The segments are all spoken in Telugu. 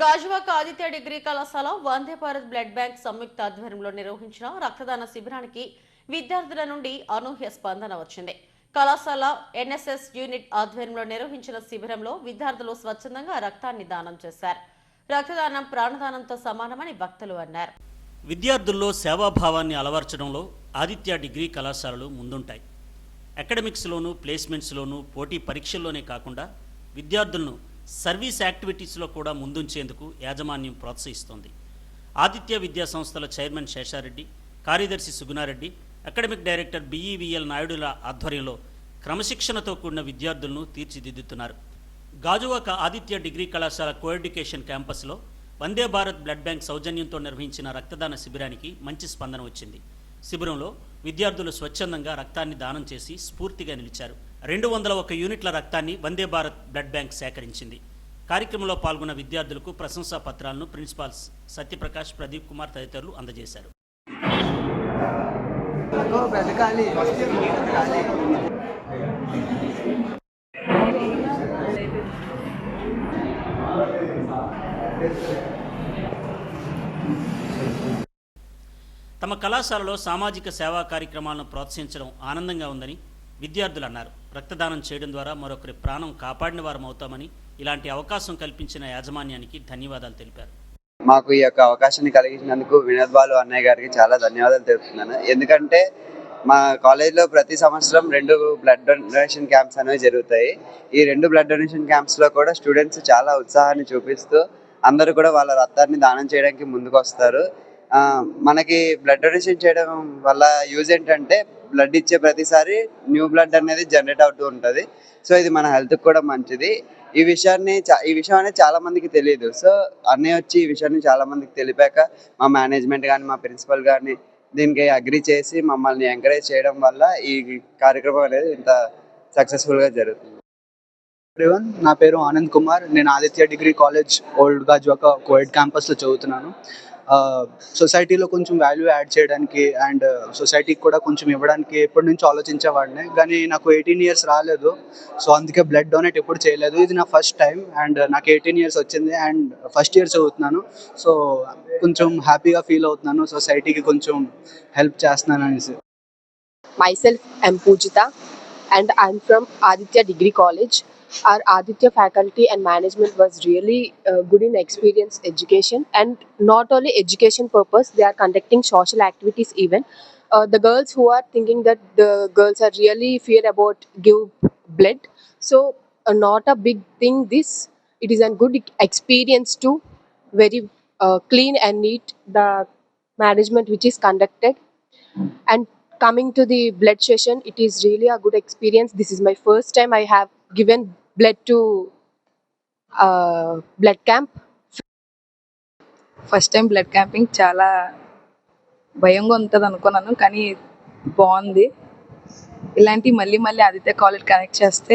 గాజువాక ఆదిత్య డిగ్రీ కళాశాల వందే భారత్ బ్లడ్ బ్యాంక్ సంయుక్త ఆధ్వర్యంలో నిర్వహించిన రక్తదాన శిబిరానికి విద్యార్థుల నుండి అనూహ్య స్పందన వచ్చింది. కళాశాల ఎన్ఎస్ఎస్ యూనిట్ ఆధ్వర్యంలో నిర్వహించిన శిబిరంలో విద్యార్థులు స్వచ్ఛందంగా రక్తాన్ని దానం చేశారు. రక్తదానం ప్రాణదానంతో సమానమని భక్తులు అన్నారు. విద్యార్థుల్లో సేవాభావాన్ని అలవర్చడంలో ఆదిత్య డిగ్రీ కళాశాలలు ముందుంటాయి. అకాడమిక్స్లోనూ ప్లేస్మెంట్స్లోనూ పోటీ పరీక్షల్లోనే కాకుండా విద్యార్థులను సర్వీస్ యాక్టివిటీస్లో కూడా ముందుంచేందుకు యాజమాన్యం ప్రోత్సహిస్తోంది. ఆదిత్య విద్యా సంస్థల చైర్మన్ శేషారెడ్డి కార్యదర్శి సుగుణారెడ్డి అకాడమిక్ డైరెక్టర్ బీఈవీఎల్ నాయుడుల ఆధ్వర్యంలో క్రమశిక్షణతో కూడిన విద్యార్థులను తీర్చిదిద్దుతున్నారు. గాజువాక ఆదిత్య డిగ్రీ కళాశాల కోఎడ్యుకేషన్ క్యాంపస్లో వందే భారత్ బ్లడ్ బ్యాంక్ సౌజన్యంతో నిర్వహించిన రక్తదాన శిబిరానికి మంచి స్పందన వచ్చింది. శిబిరంలో విద్యార్థులు స్వచ్ఛందంగా రక్తాన్ని దానం చేసి స్ఫూర్తిగా నిలిచారు. రెండు వందల ఒక యూనిట్ల రక్తాన్ని వందే భారత్ బ్లడ్ బ్యాంక్ సేకరించింది. కార్యక్రమంలో పాల్గొన్న విద్యార్థులకు ప్రశంసా పత్రాలను ప్రిన్సిపాల్ సత్యప్రకాష్ ప్రదీప్ కుమార్ తదితరులు అందజేశారు. తమ కళాశాలలో సామాజిక సేవా కార్యక్రమాలను ప్రోత్సహించడం ఆనందంగా ఉందని విద్యార్థులు అన్నారు. రక్తదానం చేయడం ద్వారా మరొకరి ప్రాణం కాపాడిన వారం అవుతామని ఇలాంటి అవకాశం కల్పించిన యాజమాన్యానికి ధన్యవాదాలు తెలిపారు. మాకు ఈ యొక్క అవకాశాన్ని కలిగించినందుకు వినోద్ బాలు అన్నయ్య గారికి చాలా ధన్యవాదాలు తెలుపుతున్నాను. ఎందుకంటే మా కాలేజ్లో ప్రతి సంవత్సరం రెండు బ్లడ్ డొనేషన్ క్యాంప్స్ అనేవి జరుగుతాయి. ఈ రెండు బ్లడ్ డొనేషన్ క్యాంప్స్లో కూడా స్టూడెంట్స్ చాలా ఉత్సాహాన్ని చూపిస్తూ అందరూ కూడా వాళ్ళ రక్తాన్ని దానం చేయడానికి ముందుకు వస్తారు మనకి బ్లడ్ డొనేషన్ చేయడం వల్ల యూజ్ ఏంటంటే బ్లడ్ ఇచ్చే ప్రతిసారి న్యూ బ్లడ్ అనేది జనరేట్ అవుతూ ఉంటుంది. సో ఇది మన హెల్త్కి కూడా మంచిది. ఈ విషయాన్ని చా- ఈ విషయం అనేది చాలా మందికి తెలియదు సో అన్నయ్య వచ్చి ఈ విషయాన్ని చాలా మందికి తెలిపాక మా మేనేజ్మెంట్ కానీ మా ప్రిన్సిపల్ కానీ దీనికి అగ్రి చేసి మమ్మల్ని ఎంకరేజ్ చేయడం వల్ల ఈ కార్యక్రమం అనేది ఇంత సక్సెస్ఫుల్గా జరుగుతుంది. ఎవ్రీవన్ నా పేరు ఆనంద్ కుమార్. నేను Aditya degree college old Gajuwaka Covid క్యాంపస్లో చదువుతున్నాను. సొసైటీలో కొంచెం వాల్యూ యాడ్ చేయడానికి అండ్ సొసైటీకి కూడా కొంచెం ఇవ్వడానికి ఎప్పటి నుంచో ఆలోచించేవాడిని కానీ నాకు ఎయిటీన్ ఇయర్స్ రాలేదు. సో అందుకే బ్లడ్ డొనేట్ ఎప్పుడు చేయలేదు. ఇది నా ఫస్ట్ టైం అండ్ నాకు ఎయిటీన్ ఇయర్స్ వచ్చింది అండ్ ఫస్ట్ ఇయర్ చదువుతున్నాను. సో కొంచెం హ్యాపీగా ఫీల్ అవుతున్నాను. సొసైటీకి కొంచెం హెల్ప్ చేస్తున్నాను అనేసి. Myself M Pujitha and I'm from Aditya degree college Our Aditya faculty and management was really uh, good in experience education and not only education purpose, they are conducting social activities even. Uh, the girls who are thinking that the girls are really fear about give blood, so uh, not a big thing. This it is a good experience to very uh, clean and neat the management which is conducted and coming to the blood session it is really a good experience. This is my first time i have given blood to uh, blood camp. First time blood camping చాలా భయంగా ఉంటుంది అనుకున్నాను కానీ బాగుంది. ఇలాంటి మళ్ళీ మళ్ళీ ఆదిత్య కాలేజ్ కనెక్ట్ చేస్తే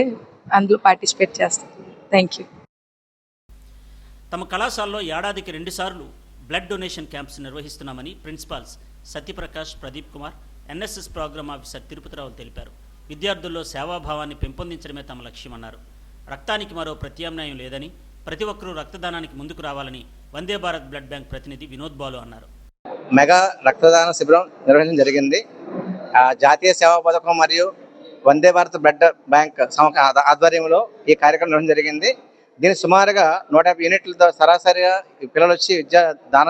అందులో పార్టిసిపేట్ చేస్తాను థ్యాంక్ యూ తమ కళాశాలలో ఏడాదికి రెండుసార్లు బ్లడ్ డొనేషన్ క్యాంప్స్ నిర్వహిస్తున్నామని principals Satyaprakash Pradeep Kumar NSS program officer Tirupatirao తెలిపారు. విద్యార్థుల్లో సేవాభావాన్ని పెంపొందించడమే తమ లక్ష్యమన్నారు. రక్తానికి మరో ప్రత్యామ్నాయం లేదని ప్రతి ఒక్కరూ రక్తదానానికి ముందుకు రావాలని వందే భారత్ బ్లడ్ బ్యాంక్ ప్రతినిధి వినోద్ బాలు అన్నారు. మెగా రక్తదాన శిబిరం నిర్వహించడం జరిగింది. జాతీయ సేవా పథకం మరియు వందే భారత్ బ్లడ్ బ్యాంక్ సంస్థ ఆధ్వర్యంలో ఈ కార్యక్రమం నిర్వహించడం జరిగింది. దీని సుమారుగా నూట యాభై యూనిట్లతో సరాసరిగా పిల్లలు వచ్చి విద్యా దాన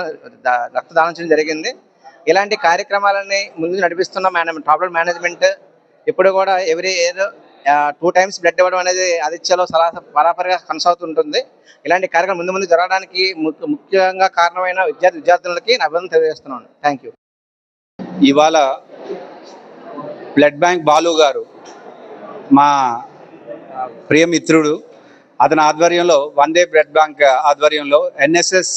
రక్తదానం చేయడం జరిగింది. ఇలాంటి కార్యక్రమాలని ముందు నడిపిస్తున్న మేనేజ్మెంట్ టాప్ మేనేజ్మెంట్ ఇప్పుడు కూడా every year two times blood ఇవ్వడం అనేది ఆదిత్యలో సరాస బరాబరిగా కొనసాగుతుంటుంది. ఇలాంటి కార్యక్రమం ముందు ముందు జరగడానికి ము- ముఖ్యంగా కారణమైన విద్యార్థి విద్యార్థులకి నా అభినందన తెలియజేస్తున్నాను. థ్యాంక్ యూ ఇవాళ బ్లడ్ బ్యాంక్ బాలు గారు మా ప్రియమిత్రుడు అతని ఆధ్వర్యంలో వందే బ్లడ్ బ్యాంక్ ఆధ్వర్యంలో ఎన్ఎస్ఎస్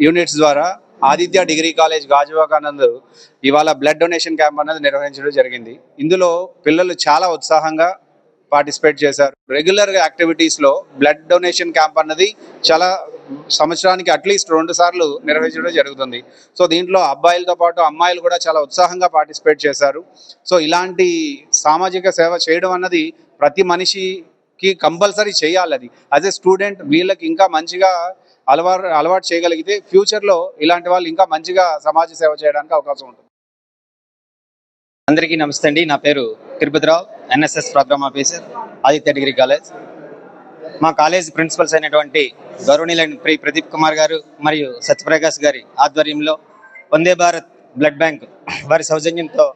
యూనిట్స్ ద్వారా ఆదిత్య డిగ్రీ కాలేజ్ గాజువాకానంద్ ఇవాళ బ్లడ్ డొనేషన్ క్యాంప్ అనేది నిర్వహించడం జరిగింది. ఇందులో పిల్లలు చాలా ఉత్సాహంగా పార్టిసిపేట్ చేశారు. రెగ్యులర్ యాక్టివిటీస్లో బ్లడ్ డొనేషన్ క్యాంప్ అన్నది చాలా సంవత్సరానికి అట్లీస్ట్ రెండు సార్లు నిర్వహించడం జరుగుతుంది. సో దీంట్లో అబ్బాయిలతో పాటు అమ్మాయిలు కూడా చాలా ఉత్సాహంగా పార్టిసిపేట్ చేశారు. సో ఇలాంటి సామాజిక సేవ చేయడం అన్నది ప్రతి మనిషికి కంపల్సరీ చేయాలి అది. యాజ్ ఎ స్టూడెంట్ వీళ్ళకి ఇంకా మంచిగా అలవాటు అలవాటు చేయగలిగితే ఫ్యూచర్లో ఇలాంటి వాళ్ళు ఇంకా మంచిగా సమాజ సేవ చేయడానికి అవకాశం ఉంటుంది. అందరికీ నమస్తే అండి. నా పేరు Tirupathirao NSS program officer Aditya degree college. మా కాలేజ్ ప్రిన్సిపల్స్ అయినటువంటి గౌరవనీయులైన ప్రి ప్రదీప్ కుమార్ గారు మరియు సత్యప్రకాష్ గారి ఆధ్వర్యంలో వందే భారత్ బ్లడ్ బ్యాంక్ వారి సౌజన్యంతో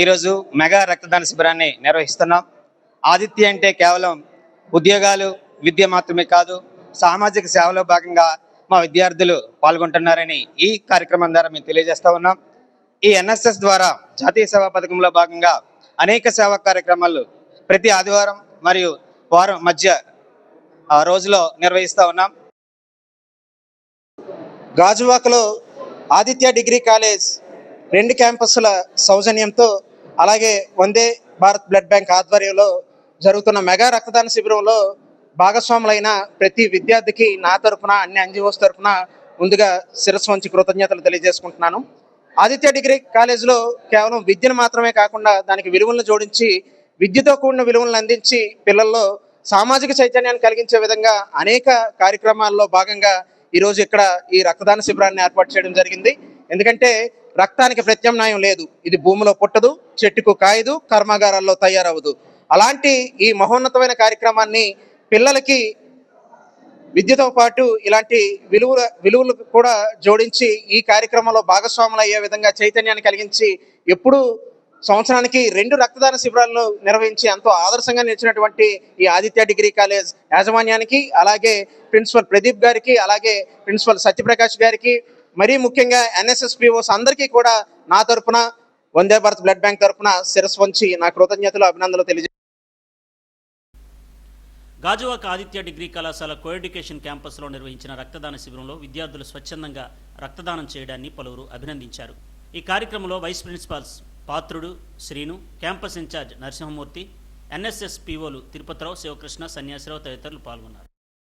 ఈరోజు మెగా రక్తదాన శిబిరాన్ని నిర్వహిస్తున్నాం. ఆదిత్య అంటే కేవలం ఉద్యోగాలు విద్య మాత్రమే కాదు సామాజిక సేవలో భాగంగా మా విద్యార్థులు పాల్గొంటున్నారని ఈ కార్యక్రమం ద్వారా మేము తెలియజేస్తా ఉన్నాం. ఈ ఎన్ఎస్ఎస్ ద్వారా జాతీయ సేవా పథకంలో భాగంగా అనేక సేవా కార్యక్రమాలు ప్రతి ఆదివారం మరియు వారం మధ్య ఆ రోజులో నిర్వహిస్తూ ఉన్నాం. గాజువాకలో ఆదిత్య డిగ్రీ కాలేజ్ రెండు క్యాంపస్ల సౌజన్యంతో అలాగే వందే భారత్ బ్లడ్ బ్యాంక్ ఆధ్వర్యంలో జరుగుతున్న మెగా రక్తదాన శిబిరంలో భాగస్వాములైన ప్రతి విద్యార్థికి నా తరపున అన్ని ఎన్జిఓస్ తరఫున ముందుగా శిరస్సు వంచి కృతజ్ఞతలు తెలియజేసుకుంటున్నాను. ఆదిత్య డిగ్రీ కాలేజీలో కేవలం విద్యను మాత్రమే కాకుండా దానికి విలువలను జోడించి విద్యతో కూడిన విలువలను అందించి పిల్లల్లో సామాజిక చైతన్యాన్ని కలిగించే విధంగా అనేక కార్యక్రమాల్లో భాగంగా ఈరోజు ఇక్కడ ఈ రక్తదాన శిబిరాన్ని ఏర్పాటు చేయడం జరిగింది. ఎందుకంటే రక్తానికి ప్రత్యామ్నాయం లేదు. ఇది భూమిలో పుట్టదు చెట్టుకు కాయదు కర్మాగారాల్లో తయారవదు అలాంటి ఈ మహోన్నతమైన కార్యక్రమాన్ని పిల్లలకి విద్యతో పాటు ఇలాంటి విలువల విలువలు కూడా జోడించి ఈ కార్యక్రమంలో భాగస్వాములు అయ్యే విధంగా చైతన్యాన్ని కలిగించి ఎప్పుడూ సంవత్సరానికి రెండు రక్తదాన శిబిరాలను నిర్వహించి ఎంతో ఆదర్శంగా నిలిచినటువంటి ఈ ఆదిత్య డిగ్రీ కాలేజ్ యాజమాన్యానికి అలాగే ప్రిన్సిపల్ ప్రదీప్ గారికి అలాగే ప్రిన్సిపల్ సత్యప్రకాష్ గారికి మరీ ముఖ్యంగా ఎన్ఎస్ఎస్పిఓస్ అందరికీ కూడా నా తరపున వందే భారత్ బ్లడ్ బ్యాంక్ తరపున శిరస్సు వంచి నా కృతజ్ఞతలు అభినందనలు తెలియజే గాజువాక ఆదిత్య డిగ్రీ కళాశాల కోఎడ్యుకేషన్ క్యాంపస్లో నిర్వహించిన రక్తదాన శిబిరంలో విద్యార్థులు స్వచ్ఛందంగా రక్తదానం చేయడాన్ని పలువురు అభినందించారు. ఈ కార్యక్రమంలో vice principals Patrudu Srinu campus in charge Narasimha Murthy NSS పీఓలు Tirupathirao Sivakrishna Sanyasi Rao తదితరులు పాల్గొన్నారు.